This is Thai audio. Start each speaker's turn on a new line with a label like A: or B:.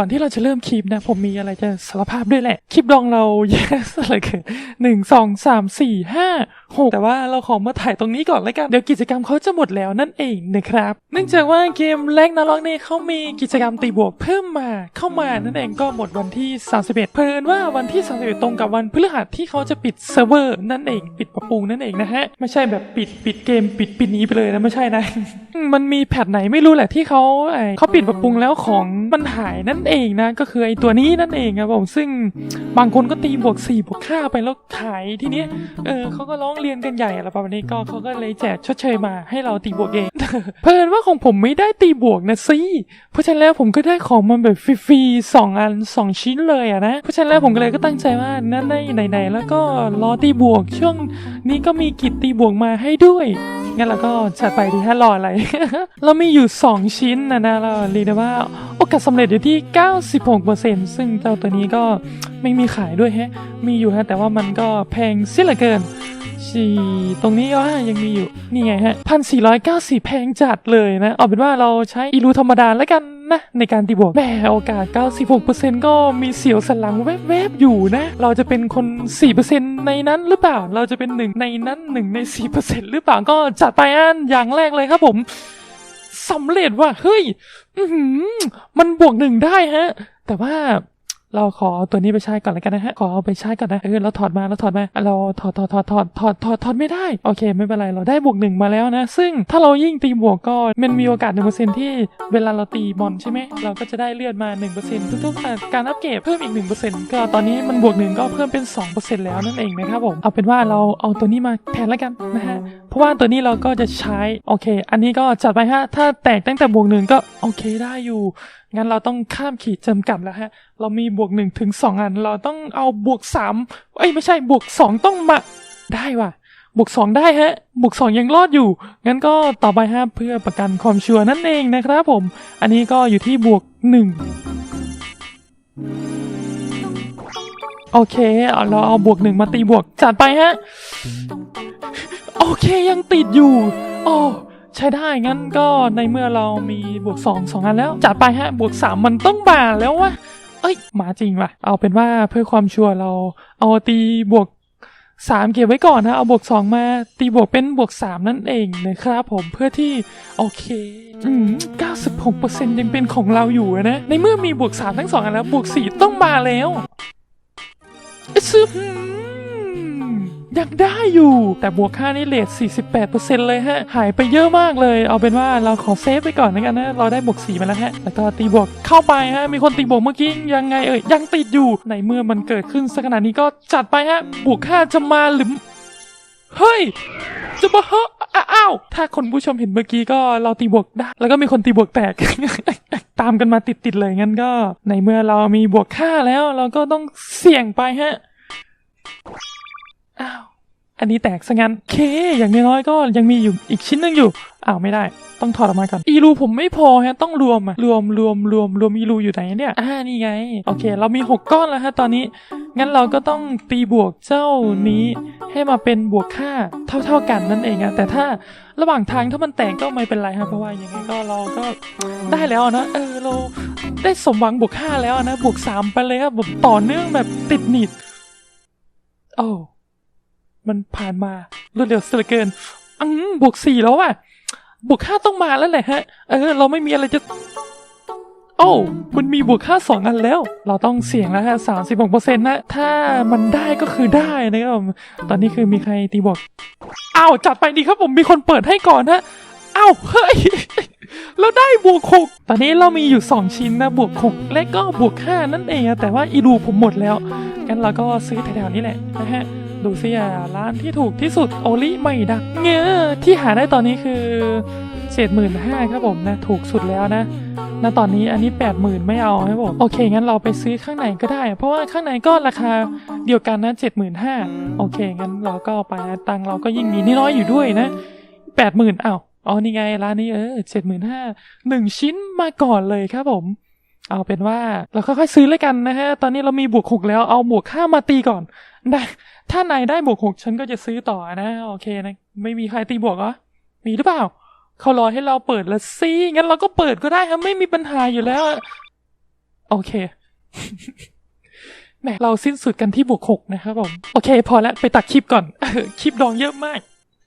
A: ก่อนที่เราจะเริ่มคลิปนะ ผมมีอะไรจะสารภาพด้วยแหละ คลิปดองเราแย่สเลยคือหนึ่งสองสามสี่ห้าหกแต่ว่าเราขอมาถ่ายตรงนี้ก่อนแล้วกัน เดี๋ยวกิจกรรมเขาจะหมดแล้วนั่นเองนะครับ เนื่องจากว่าเกมแลกนาล็อกนี่เขามีกิจกรรมตีบวกเพิ่มมาเข้ามานั่นเองก็หมดวันที่ 31 เพลินว่าวันที่ 31 ตรงกับวันพฤหัสที่เขาจะปิดเซิร์ฟเวอร์นั่นเอง ปิดปรับปรุงนั่นเองนะฮะ ไม่ใช่แบบปิดปิดเกมปิดปิดนี้ไปเลยนะไม่ใช่นะ มันมีแพทไหนไม่รู้แหละที่เขาไอเขาปิดปรับปรุงแล้วของมันหายนั่นเองนะ ก็คือไอตัวนี้นั่นเองครับผมซึ่งบางคนก็ตีบวก4บวก5ไปแล้วขายทีเนี้ยเออเขาก็ร้องเรียนกันใหญ่อะไรประมาณนี้ก็เขาก็เลยแจกชดเชยมาให้เราตีบวกเองเพิ่นว่าของผมไม่ได้ตีบวกนะสิเพราะฉะนั้นแล้วผมก็ได้ของมันแบบฟรีๆสองอันสองชิ้นเลยอะนะเพราะฉะนั้นแล้วผมก็เลยก็ตั้งใจว่านั่นในไหนๆแล้วก็รอตีบวกช่วงนี้ก็มีกิจตีบวกมาให้ด้วยงั้นเราก็จัดไปดีฮะรออะไร เรามีอยู่ 2 ชิ้นนะนะเราเรียกได้ว่าโอกาสสำเร็จอยู่ที่ 96%ซึ่งเจ้าตัวนี้ก็ไม่มีขายด้วยฮะ มีอยู่ฮะ แต่ว่ามันก็แพงเสียเหลือเกิน ชีตรงนี้ว่ายังมีอยู่ นี่ไงฮะพันสี่ร้อยเก้าสิบแพงจัดเลยนะ เอาเป็นว่าเราใช้อีรูธรรมดาแล้วกันนะในการตีบวกแหมโอกาส 96%ก็มีเสียวสลังแวบๆอยู่นะ เราจะเป็นคน 4%ในนั้นหรือเปล่า เราจะเป็นหนึ่งในนั้นหนึ่งใน 4%หรือเปล่า ก็จัดไปอันอย่างแรกเลยครับผมสำเร็จว่าเฮ้ยมันบวกหนึ่งได้ฮะ แต่ว่า เราขอตัวนี้ไปใช้ก่อนแล้วกันนะฮะ ขอเอาไปใช้ก่อนนะ เออ เราถอดมา เราถอดมา เราถอดถอดถอดถอดถอดถอดถอดไม่ได้ โอเค ไม่เป็นไร เราได้บวกหนึ่งมาแล้วนะ ซึ่งถ้าเรายิ่งตีบวกก็มันมีโอกาสหนึ่งเปอร์เซ็นที่เวลาเราตีมอนใช่ไหม เราก็จะได้เลือดมาหนึ่งเปอร์เซ็นทุกๆการอัปเกรดเพิ่มอีกหนึ่งเปอร์เซ็นก็ตอนนี้มันบวกหนึ่งก็เพิ่มเป็นสองเปอร์เซ็นแล้วนั่นเองนะครับผม เอาเป็นว่าเราเอาตัวนี้มาแทนแล้วกันนะฮะ ว่าตัวนี้เราก็จะใช้ โอเค อันนี้ก็จัดไปฮะ ถ้าแตกตั้งแต่บวกหนึ่งก็โอเคได้อยู่ งั้นเราต้องข้ามขีดจำกัดแล้วฮะ เรามีบวกหนึ่งถึงสองอัน เราต้องเอาบวกสามเอ้ยไม่ใช่บวกสองต้องมา ได้ว่ะ บวกสองได้ฮะ บวกสองยังรอดอยู่ งั้นก็ต่อไปฮะเพื่อประกันความชัวร์นั่นเองนะครับผม อันนี้ก็อยู่ที่บวกหนึ่งโอเค เราเอาบวกหนึ่งมาตีบวกจัดไปฮะ โอเคยังติดอยู่ โอ้ใช้ได้งั้นก็ในเมื่อเรามีบวกสองสองอันแล้ว จัดไปฮะบวกสามมันต้องมาแล้ววะเอ้ยมาจริงว่ะ เอาเป็นว่าเพื่อความชัวร์เราเอาตีบวกสามเก็บไว้ก่อนนะ เอาบวกสองมาตีบวกเป็นบวกสามนั่นเองนะครับผมเพื่อที่ โอเค อืม96%ยังเป็นของเราอยู่นะ ในเมื่อมีบวกสามทั้งสองอันแล้ว บวกสี่ต้องมาแล้วซึม ยังได้อยู่ แต่บวกค่านี่เลท48%เลยฮะ หายไปเยอะมากเลย เอาเป็นว่าเราขอเซฟไปก่อนนะกันนะ เราได้บวก4มาแล้วฮะ แล้วก็ตีบวกเข้าไปฮะ มีคนตีบวกเมื่อกี้ยังไงเอ่ย ยังติดอยู่ ในเมื่อมันเกิดขึ้นสักขนาดนี้ก็จัดไปฮะ บวกค่าจะมาหรือ เฮ้ย จะมาเฮ้ออ้าว ถ้าคนผู้ชมเห็นเมื่อกี้ก็เราตีบวกได้ แล้วก็มีคนตีบวกแตกตามกันมาติดๆเลยงั้นก็ ในเมื่อเรามีบวกค่าแล้ว เราก็ต้องเสี่ยงไปฮะ อ้าว อันนี้แตกซะงั้นเค อย่างน้อยก็ยังมีอยู่อีกชิ้นหนึงอยู่ อ้าวไม่ได้ ต้องถอดออกมาก่อน อีรูผมไม่พอฮะ ต้องรวมอะรวมรวมรวมรวมอีรูอยู่ไหนเนี่ย อ่า นี่ไง โอเค เรามีหกก้อนแล้วฮะตอนนี้ งั้นเราก็ต้องตีบวกเจ้านี้ ให้มาเป็นบวกค่าเท่า ๆกันนั่นเองอะแต่ถ้าระหว่างทางถ้ามันแตกก็ไม่เป็นไรฮะเพราะว่ายังไงก็เราก็ได้แล้วนะ เออเราได้สมหวังบวกห้าแล้วนะ บวกสามไปเลยครับแบบต่อเนื่องแบบติดหนิดโอ้ มันผ่านมารวดเร็วเสียเหลือเกินอืมบวกสี่แล้วอะ บวกห้าต้องมาแล้วแหละฮะ เออ เราไม่มีอะไรจะโอ้มันมีบวกค่าสองอันแล้ว เราต้องเสี่ยงแล้วฮะสามสิบหกเปอร์เซ็นต์นะ ถ้ามันได้ก็คือได้นะครับ ตอนนี้คือมีใครตีบวกอ้าวจัดไปดีครับผมมีคนเปิดให้ก่อนนะอ้าวเฮ้ยเราได้บวกหกตอนนี้เรามีอยู่ 2 ชิ้นนะ บวกหกและก็บวกห้านั่นเองแต่ว่าอีรูผมหมดแล้วงั้นเราก็ซื้อแถวๆนี้แหละนะฮะ ดูซิอะร้านที่ถูกที่สุดโอลิไม่ดักเงือที่หาได้ตอนนี้คือเจ็ดหมื่นห้าครับผมนะ ถูกสุดแล้วนะณตอนนี้อันนี้แปดหมื่นไม่เอาครับผมโอเค งั้นเราไปซื้อข้างในก็ได้ เพราะว่าข้างในก็ราคาเดียวกันนะเจ็ดหมื่นห้าโอเค งั้นเราก็ไปนะตังเราก็ยิ่งมีน้อยอยู่ด้วยนะแปดหมื่นอ้าวอ๋อนี่ไงร้านนี้เออเจ็ดหมื่นห้าหนึ่งชิ้นมาก่อนเลยครับผม เอาเป็นว่าเราค่อยๆซื้อเลยกันนะฮะ ตอนนี้เรามีบวกหกแล้วเอาบวกห้ามาตีก่อนได้ถ้านายได้บวกหกฉันก็จะซื้อต่อนะ โอเคนะ ไม่มีใครตีบวกเหรอ มีหรือเปล่า เขารอให้เราเปิดละสิงั้นเราก็เปิดก็ได้ครับไม่มีปัญหาอยู่แล้ว โอเคแหมเราสิ้นสุดกันที่บวกหกนะครับผม โอเค พอแล้วไปตัดคลิปก่อนคลิปดองเยอะมาก